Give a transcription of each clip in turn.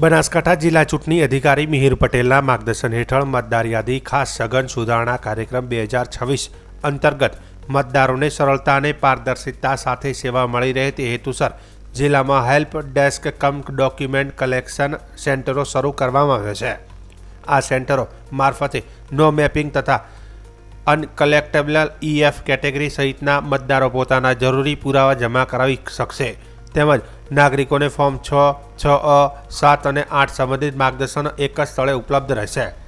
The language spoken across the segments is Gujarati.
બનાસકાંઠા જિલ્લા ચૂંટણી અધિકારી મિહિર પટેલના માર્ગદર્શન હેઠળ મતદાર યાદી, ખાસ સઘન સુધારણા કાર્યક્રમ બે હજાર છવ્વીસ અંતર્ગત મતદારોને સરળતા અને પારદર્શિતા સાથે સેવા મળી રહે તે હેતુસર જિલ્લામાં help desk cum document collection સેન્ટરો શરૂ કરવામાં આવ્યા છે. આ સેન્ટરો મારફતે નો મેપિંગ તથા અનકલેક્ટેબલ ઈએફ કેટેગરી સહિતના મતદારો પોતાના જરૂરી પુરાવા જમા કરાવી શકશે. તેમજ નાગરિકોને ફોર્મ છ છ, અ, સાત અને આઠ સંબંધિત માર્ગદર્શન એક જ સ્થળે ઉપલબ્ધ રહેશે.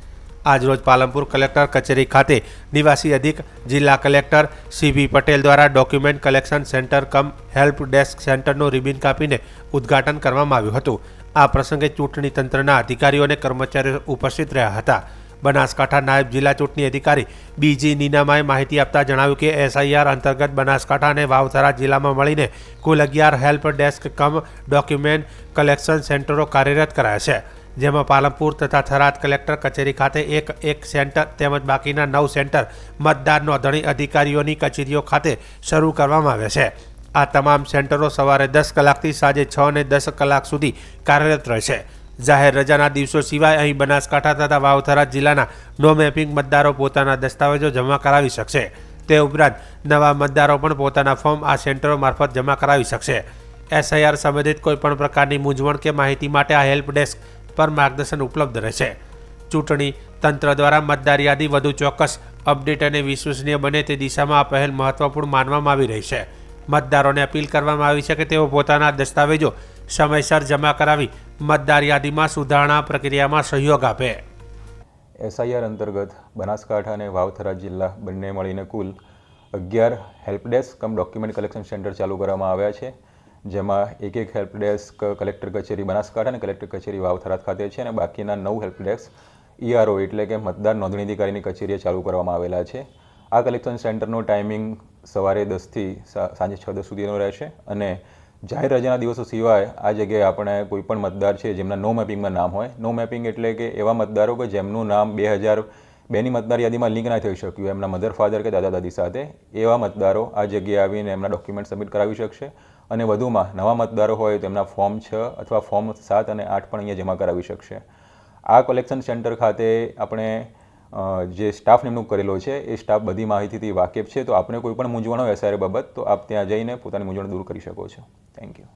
આજરોજ પાલનપુર કલેક્ટર કચેરી ખાતે નિવાસી અધિક જિલ્લા કલેક્ટર સીબી પટેલ દ્વારા document collection centre cum help desk સેન્ટરનું રિબિન કાપીને ઉદ્ઘાટન કરવામાં આવ્યું હતું. આ પ્રસંગે ચૂંટણી તંત્રના અધિકારીઓ અને કર્મચારીઓ ઉપસ્થિત રહ્યા હતા. બનાસકાંઠા નાયબ જિલ્લા ચૂંટણી અધિકારી બીજી નીનામાએ માહિતી આપતા જણાવ્યું કે એસઆઈઆર અંતર્ગત બનાસકાંઠા અને વાવથરા જિલ્લામાં મળીને કુલ અગિયાર help desk cum document collection સેન્ટરો કાર્યરત કરાયા છે, જેમાં પાલનપુર તથા થરાદ કલેક્ટર કચેરી ખાતે એક એક સેન્ટર તેમજ બાકીના નવ સેન્ટર મતદાર નોંધણી અધિકારીઓની કચેરીઓ ખાતે શરૂ કરવામાં આવ્યા છે. આ તમામ સેન્ટરો સવારે દસ કલાકથી સાંજે છ અને દસ કલાક સુધી કાર્યરત રહેશે. જાહેર રજાના દિવસો સિવાય અહીં બનાસકાંઠા તથા વાવથરા જિલ્લાના નો મેપિંગ મતદારો પોતાના દસ્તાવેજો જમા કરાવી શકશે. તે ઉપરાંત નવા મતદારો પણ પોતાના ફોર્મ આ સેન્ટરો મારફત જમા કરાવી શકશે. એસઆઈઆર સંબંધિત કોઈપણ પ્રકારની મૂંઝવણ કે માહિતી માટે આ હેલ્પ ડેસ્ક પર માર્ગદર્શન ઉપલબ્ધ રહેશે. ચૂંટણી તંત્ર દ્વારા મતદાર યાદી વધુ ચોક્કસ અપડેટ અને વિશ્વસનીય બને તે દિશામાં આ પહેલ મહત્વપૂર્ણ માનવામાં આવી રહી છે. મતદારોને અપીલ કરવામાં આવી છે કે તેઓ પોતાના દસ્તાવેજો સમયસર જમા કરાવી મતદાર યાદીમાં સુધારણા પ્રક્રિયામાં સહયોગ આપે. એસઆઈઆર અંતર્ગત બનાસકાંઠા અને વાવથરા જિલ્લા બંને મળીને કુલ અગિયાર help cum document collection centre ચાલુ કરવામાં આવ્યા છે, જેમાં એક એક હેલ્પ ડેસ્ક કલેક્ટર કચેરી બનાસકાંઠા અને કલેક્ટર કચેરી વાવથરા ખાતે છે અને બાકીના નવ હેલ્પ ડેસ્ક ઈઆરઓ એટલે કે મતદાર નોંધણી અધિકારીની કચેરીએ ચાલુ કરવામાં આવેલા છે. આ કલેક્શન સેન્ટરનો ટાઈમિંગ સવારે દસથી સાંજે છ દસ સુધીનો રહેશે અને જાહેર રજાના દિવસો સિવાય આ જગ્યાએ આપણે કોઈ પણ મતદાર છે જેમના નો મેપિંગમાં નામ હોય નો મેપિંગ એટલે કે એવા મતદારો કે જેમનું નામ બે હજાર બેની મતદાર યાદીમાં લિંક ના થઈ શક્યું, એમના મધર ફાધર કે દાદા, દાદી સાથે, એવા મતદારો આ જગ્યાએ આવીને એમના ડોક્યુમેન્ટ સબમિટ કરાવી શકશે અને વધુમાં નવા મતદારો હોય તો એમના ફોર્મ છ અથવા ફોર્મ સાત અને આઠ પણ અહીંયા જમા કરાવી શકશે. આ કલેક્શન સેન્ટર ખાતે આપણે જે સ્ટાફ નિમણૂક કરેલો છે, એ સ્ટાફ બધી માહિતીથી વાકેફ છે. તો આપણે કોઈ પણ મૂંઝવણ હોય એસઆર બાબત, તો આપ ત્યાં જઈને પોતાની મૂંઝવણ દૂર કરી શકો છો. Thank you